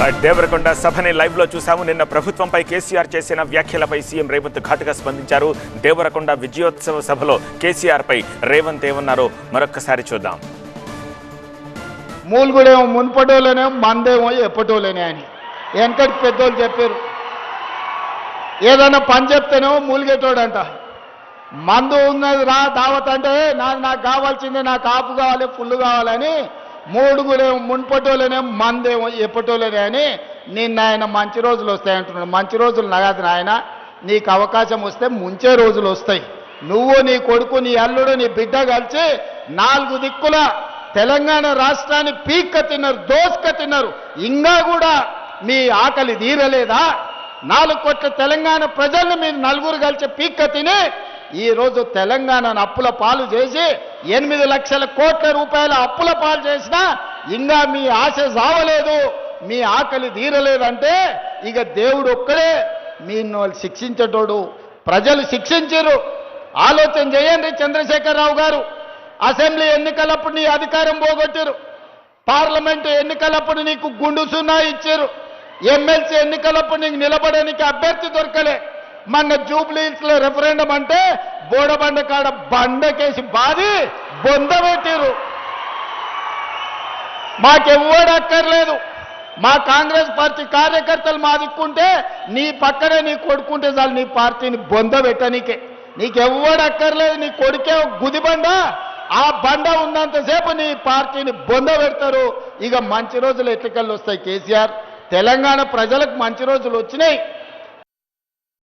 దేవరకొండ సభని లైవ్లో చూసాము నిన్న ప్రభుత్వంపై కేసీఆర్ చేసిన వ్యాఖ్యలపై సీఎం రేవంత్ ఘాటుగా స్పందించారు. దేవరకొండ విజయోత్సవ సభలో కేసీఆర్ పై రేవంత్ ఏమన్నారో మరొక్కసారి చూద్దాం. మూలుగుడేమో మున్పటోళ్ళనేమో మందేమో ఎప్పటోలేనే అని. వెనకటి పెద్దోళ్ళు చెప్పారు. ఏదైనా పని చెప్తేనేమో మూలిగేటోడంట. మందు ఉన్నది రా దావత్ అంటే నాకు నాకు కావాల్సిందే నాకు ఆపు కావాలి ఫుల్ కావాలని మూడుగురేమో మున్పటోళ్ళనేమో మందేమో ఎప్పటోళ్ళనే అని నిన్న ఆయన మంచి రోజులు వస్తాయి అంటున్నాడు. మంచి రోజులు నగదు నాయన నీకు అవకాశం వస్తే ముంచే రోజులు వస్తాయి. నువ్వు నీ కొడుకు నీ అల్లుడు నీ బిడ్డ కలిసి నాలుగు దిక్కుల తెలంగాణ రాష్ట్రాన్ని పీక్క తిన్నారు దోసుక తిన్నారు. ఇంకా కూడా మీ ఆకలి తీరలేదా? నాలుగు కోట్ల తెలంగాణ ప్రజల్ని మీరు నలుగురు కలిసి పీక్క తిని ఈరోజు తెలంగాణను అప్పుల పాలు చేసి ఎనిమిది లక్షల కోట్ల రూపాయల అప్పుల పాలు చేసినా ఇంకా మీ ఆశ సావలేదు మీ ఆకలి తీరలేదంటే ఇక దేవుడు ఒక్కడే మీ శిక్షించేటోడు. ప్రజలు శిక్షించరు ఆలోచన చేయండి చంద్రశేఖరరావు గారు. అసెంబ్లీ ఎన్నికలప్పుడు నీ అధికారం పోగొట్టారు పార్లమెంటు ఎన్నికలప్పుడు నీకు గుండు సున్నా ఇచ్చారు ఎమ్మెల్సీ ఎన్నికలప్పుడు నీకు నిలబడడానికి అభ్యర్థి దొరకలే. మొన్న జూబ్లీస్లో రెఫరెండం అంటే బోడబండ కాడ బండకేసి బాది బొంద పెట్టిరు మాకెవ్వడు అక్కర్లేదు. మా కాంగ్రెస్ పార్టీ కార్యకర్తలు మా దిక్కుంటే నీ పక్కనే నీ కొడుకుంటే చాలు నీ పార్టీని బొంద పెట్టనీకే. నీకెవ్వడు అక్కర్లేదు నీ కొడుకే గుదిబండ. ఆ బండ ఉన్నంతసేపు నీ పార్టీని బొంద పెడతారు. ఇక మంచి రోజులు ఎట్లకెళ్ళి వస్తాయి కేసీఆర్? తెలంగాణ ప్రజలకు మంచి రోజులు వచ్చినాయి.